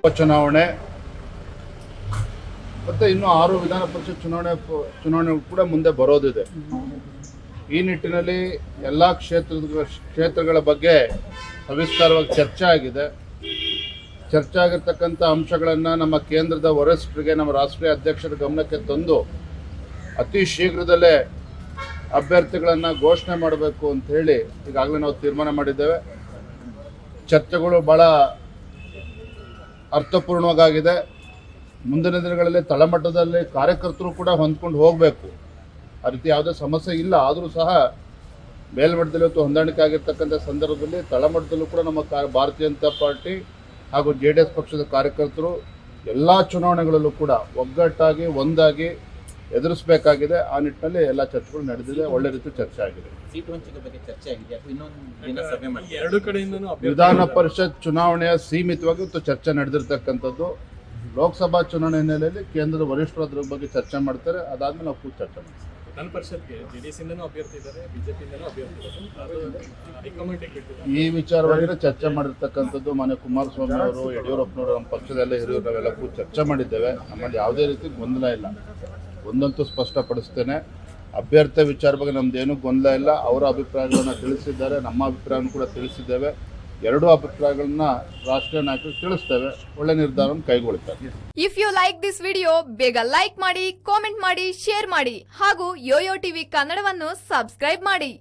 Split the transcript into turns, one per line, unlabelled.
ಉಪಚುನಾವಣೆ, ಮತ್ತೆ ಇನ್ನು ಆರು ವಿಧಾನ ಪರಿಷತ್ ಚುನಾವಣೆ ಚುನಾವಣೆ ಕೂಡ ಮುಂದೆ ಬರೋದಿದೆ. ಈ ನಿಟ್ಟಿನಲ್ಲಿ ಎಲ್ಲ ಕ್ಷೇತ್ರದ ಕ್ಷೇತ್ರಗಳ ಬಗ್ಗೆ ಸವಿಸ್ತಾರವಾಗಿ ಚರ್ಚೆ ಆಗಿದೆ. ಚರ್ಚೆ ಆಗಿರ್ತಕ್ಕಂಥ ಅಂಶಗಳನ್ನು ನಮ್ಮ ಕೇಂದ್ರದ ವರಿಷ್ಠರಿಗೆ, ನಮ್ಮ ರಾಷ್ಟ್ರೀಯ ಅಧ್ಯಕ್ಷರ ಗಮನಕ್ಕೆ ತಂದು ಅತಿ ಶೀಘ್ರದಲ್ಲೇ ಅಭ್ಯರ್ಥಿಗಳನ್ನು ಘೋಷಣೆ ಮಾಡಬೇಕು ಅಂತ ಹೇಳಿ ಈಗಾಗಲೇ ನಾವು ತೀರ್ಮಾನ ಮಾಡಿದ್ದೇವೆ. ಚರ್ಚೆಗಳು ಭಾಳ ಅರ್ಥಪೂರ್ಣವಾಗಿದೆ. ಮುಂದಿನ ದಿನಗಳಲ್ಲಿ ತಳಮಟ್ಟದಲ್ಲಿ ಕಾರ್ಯಕರ್ತರು ಕೂಡ ಹೊಂದ್ಕೊಂಡು ಹೋಗಬೇಕು. ಆ ರೀತಿ ಯಾವುದೇ ಸಮಸ್ಯೆ ಇಲ್ಲ. ಆದರೂ ಸಹ ಮೇಲ್ಮಟ್ಟದಲ್ಲಿ ಇವತ್ತು ಹೊಂದಾಣಿಕೆ ಆಗಿರ್ತಕ್ಕಂಥ ಸಂದರ್ಭದಲ್ಲಿ ತಳಮಟ್ಟದಲ್ಲೂ ಕೂಡ ನಮ್ಮ ಕಾ, ಭಾರತೀಯ ಜನತಾ ಪಾರ್ಟಿ ಹಾಗೂ ಜೆ ಡಿ ಎಸ್ ಪಕ್ಷದ ಕಾರ್ಯಕರ್ತರು ಎಲ್ಲ ಚುನಾವಣೆಗಳಲ್ಲೂ ಕೂಡ ಒಗ್ಗಟ್ಟಾಗಿ, ಒಂದಾಗಿ ಎದುರಿಸಬೇಕಾಗಿದೆ. ಆ ನಿಟ್ಟಿನಲ್ಲಿ ಎಲ್ಲ ಚರ್ಚೆಗಳು ನಡೆದಿದೆ. ಒಳ್ಳೆ ರೀತಿ ಚರ್ಚೆ ಆಗಿದೆ.
ಸೀಟು ಹಂಚಿಕೆ ಬಗ್ಗೆ ಚರ್ಚೆ ಆಗಿದೆ. ಅಥವಾ ಇನ್ನೊಂದು ದಿನ ಸಭೆ
ಈ ಎರಡು ಕಡೆಯಿಂದನೂ ಅಭ್ಯರ್ಥಿ
ವಿಧಾನ ಪರಿಷತ್ ಚುನಾವಣೆಯ ಸೀಮಿತವಾಗಿ ಇವತ್ತು ಚರ್ಚೆ ನಡೆದಿರ್ತಕ್ಕಂಥದ್ದು. ಲೋಕಸಭಾ ಚುನಾವಣೆ ಹಿನ್ನೆಲೆಯಲ್ಲಿ ಕೇಂದ್ರದ ವರಿಷ್ಠರು ಅದ್ರ ಬಗ್ಗೆ ಚರ್ಚೆ ಮಾಡ್ತಾರೆ. ಅದಾದ್ಮೇಲೆ ನಾವು ಕೂತು ಚರ್ಚೆ ಮಾಡ್ತೀವಿ. ಈ ವಿಚಾರವಾಗಿ ಚರ್ಚೆ ಮಾಡಿರ್ತಕ್ಕಂಥದ್ದು ಮನೆ ಕುಮಾರಸ್ವಾಮಿ ಅವರು ಯಡಿಯೂರಪ್ಪನವರು ನಮ್ಮ ಪಕ್ಷದಲ್ಲೇ ಹಿರಿಯರು ನಾವೆಲ್ಲ ಕೂತು ಚರ್ಚೆ ಮಾಡಿದ್ದೇವೆ. ನಮ್ಮಲ್ಲಿ ಯಾವುದೇ ರೀತಿ ಗೊಂದಲ ಇಲ್ಲ. ಒಂದಂತೂ ಸ್ಪಷ್ಟಪಡಿಸ್ತೇನೆ. ಅಭ್ಯರ್ಥಿ ವಿಚಾರ ಬಗ್ಗೆ ನಮ್ದೇನು ಗೊಂದಲ ಇಲ್ಲ. ಅವರ ಅಭಿಪ್ರಾಯಗಳನ್ನು ತಿಳಿಸಿದ್ದಾರೆ. ನಮ್ಮ ಅಭಿಪ್ರಾಯವನ್ನು ಕೂಡ ತಿಳಿಸಿದ್ದೇವೆ. ಎರಡೂ ಅಭಿಪ್ರಾಯಗಳನ್ನ ರಾಷ್ಟ್ರೀಯ ನಾಯಕರು ತಿಳಿಸ್ತೇವೆ. ಒಳ್ಳೆ ನಿರ್ಧಾರವನ್ನು ಕೈಗೊಳ್ಳುತ್ತಾರೆ.
If you like this video ಬೇಗ ಲೈಕ್ ಮಾಡಿ ಕಾಮೆಂಟ್ ಮಾಡಿ ಶೇರ್ ಮಾಡಿ ಹಾಗೂ ಯೋಯೋ ಟಿವಿ ಕನ್ನಡವನ್ನು ಸಬ್ಸ್ಕ್ರೈಬ್ ಮಾಡಿ.